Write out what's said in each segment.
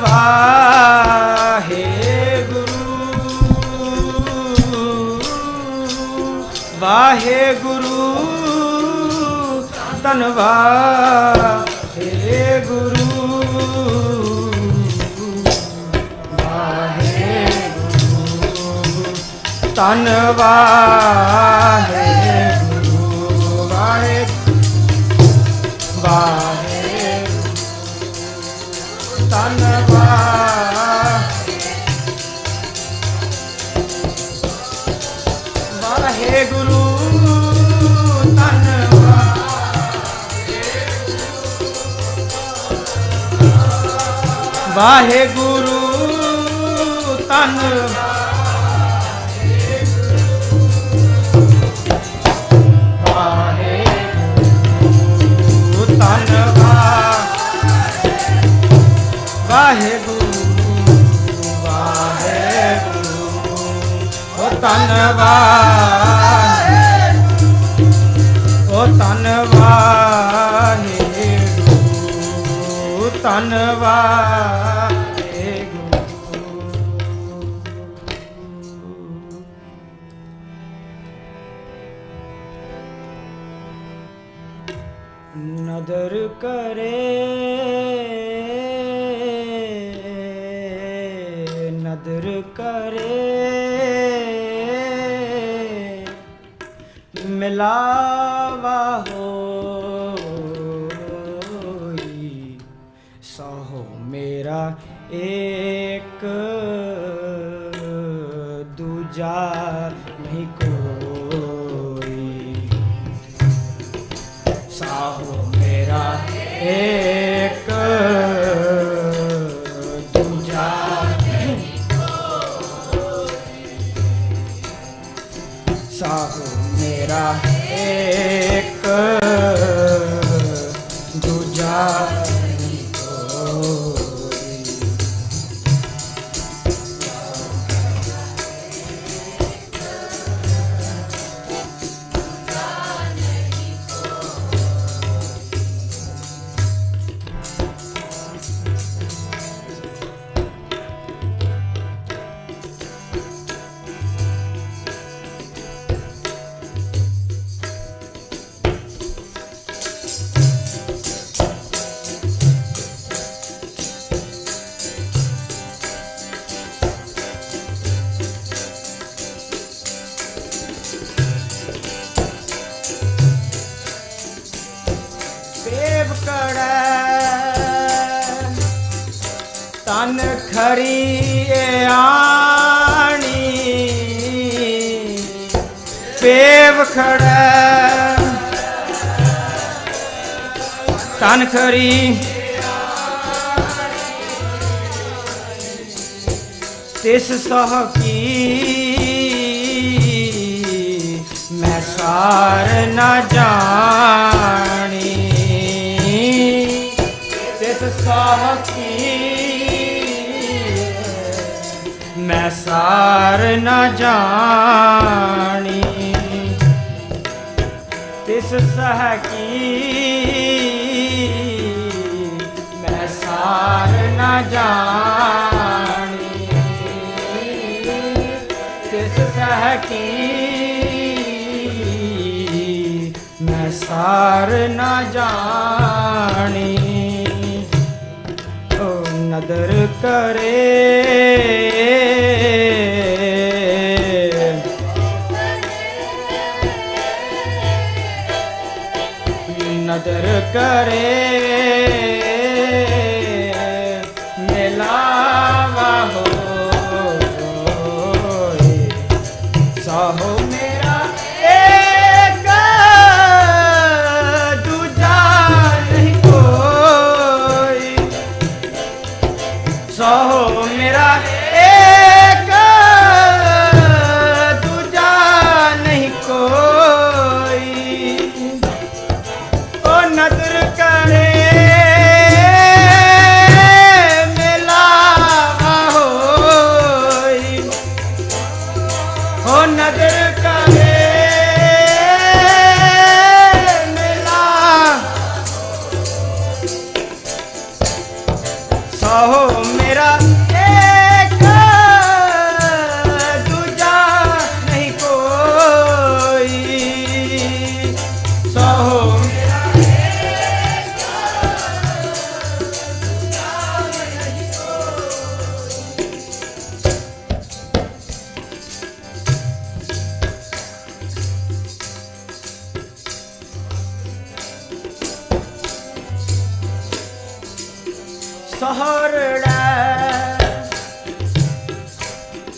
ਵਾਹਿਗੁਰੂ ਧੰਨ ਵਾਹਿਗੁਰੂ ਵਾਹਿਗੁਰੂ ਧੰਨ ਵਾਹਿਗੁਰੂ ਵਾਹਿਗੁਰੂ ਧੰਨ ਗੁਰੂ। ਵਾਹਿਗੁਰੂ ਵਾਹਿਗੁਰੂ ਧੰਨ ਵਾਹਿਗੁਰੂ ਧੰਨ। ਵਾਹਿਗੁਰੂ ਧੰਨ ਵਾਹਿਗੁਰੂ ਵਾਹਿਗੁਰੂ ਓ ਧੰਨ ਓ ਧੰਨ ਵਾਹਿਗੁਰੂ ਕਰੇ ਨਦਰ ਕਰੇ ਮਿਲਾ ਸਾਹੋ ਮੇਰਾ ਏਕ ਖਰੀ ਆਣੀ। ਸੇਵ ਖੜੈ। ਤਨ ਖਰੀ। ਤਿਸ ਸਹ ਕੀ। ਮੈਂ ਸਾਰ ਨਾ ਜਾਣੀ। ਤਿਸ ਸਹ ਮੈਂ ਸਾਰ ਨਾ ਜਾਣੀ। ਤਿਸ ਸਹ ਕੀ ਮੈਂ ਸਾਰ ਨਾ ਜਾਣੀ। ਤਿਸ ਸਹ ਕੀ ਮੈਂ ਸਾਰ ਨਾ ਜਾਣੀ। ਓ ਨਦਰ ਕਰੇ ਨਦਰ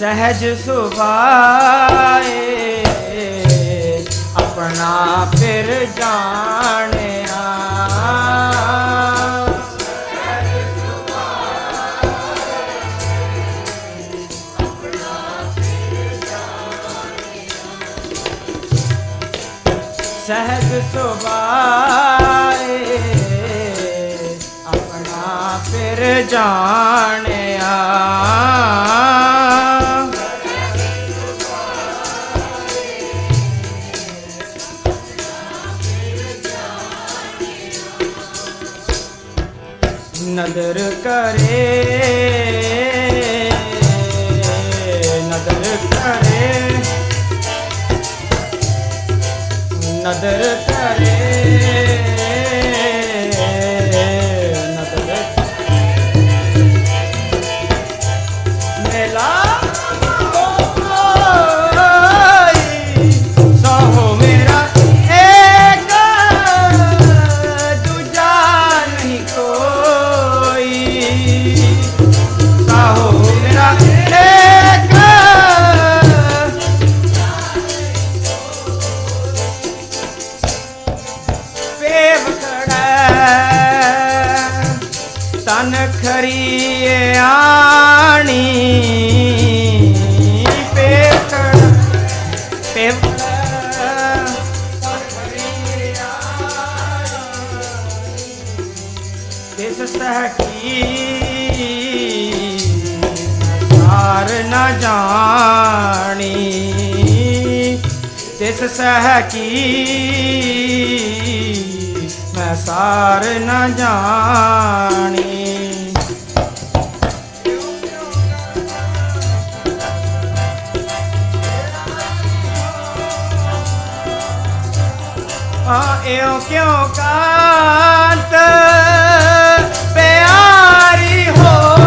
ਸਹਿਜ ਸੁਭਾਏ ਆਪਣਾ ਫਿਰ ਜਾਣਿਆ। ਸਹਿਜ ਸੁਭਾਏ ਆਪਣਾ ਫਿਰ ਜਾਣ ਤਿਸ ਸਹਿ ਜਾਣੀ। ਤਿਸ ਮੈਂ ਸਾਰ ਜਾਣੀ। ਆ ਇਉਂ ਕਿਉਂ ਕਾਂਤ নারী হয়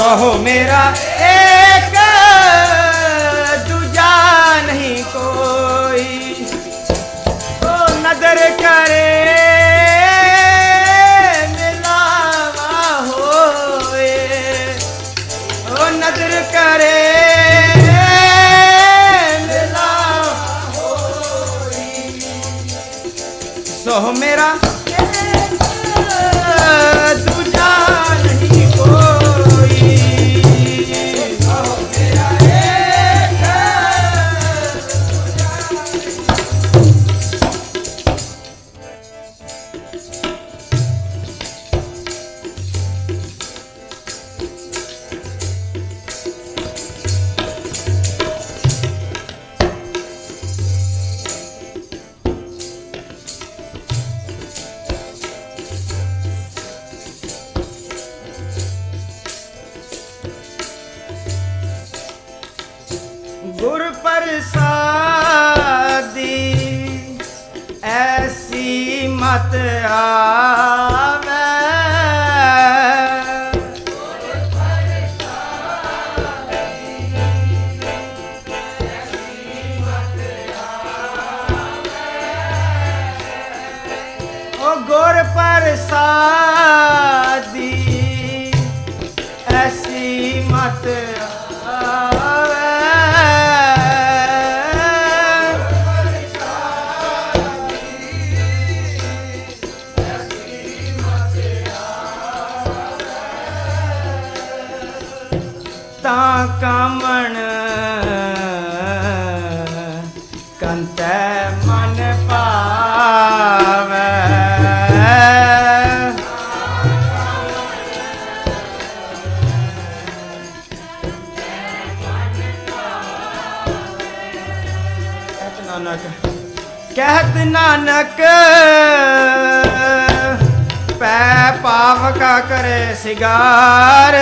कहो मेरा एक ਮਤ ਆ ਤਾਂ ਕਾਮਣ। ਕੰਤੈ ਮਨ ਪਾਵੇ ਕਹਿਤ ਨਾਨਕ ਕਹਿਤ ਨਾਨਕ ਪੈ ਪਾਵਕਾ ਕਰੇ ਸਿਗਾਰ।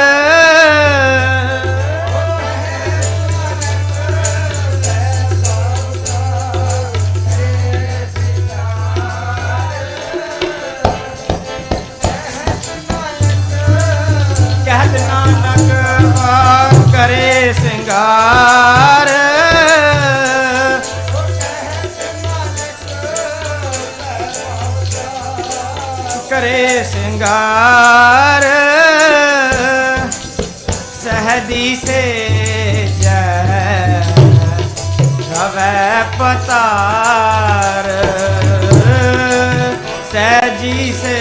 人生。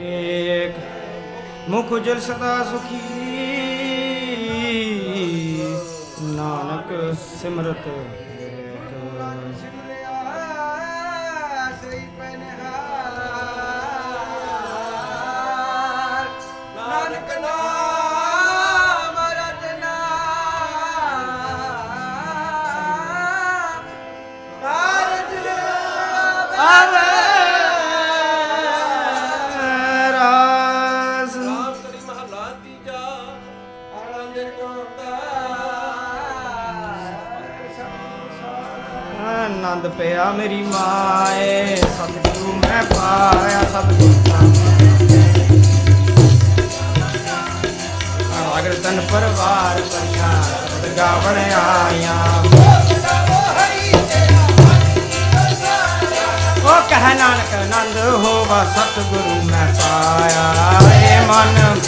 ਮਰਨ ਮੁਖ ਉਜਲ ਸਦਾ ਸੁਖੀ। ਨਾਨਕ ਸਿਮਰਤ। ਆਨੰਦ ਪਿਆ ਮੇਰੀ ਮਾਏ। ਸਤਿਗੁਰੂ ਮੈਂ ਪਾਇਆ ਸਤਿਗੁਰੂ ਅਗਰ ਤਨ ਪਰਵਾਰ ਪਰਿਆ ਸਬਦ ਗਾਵਣ ਆਇਆ। ਉਹ ਕਹਿ ਨਾਨਕ, ਨੰਦ ਹੋਵਾ ਸਤਿਗੁਰੂ ਮੈਂ ਪਾਇਆ। ਏ ਮਨ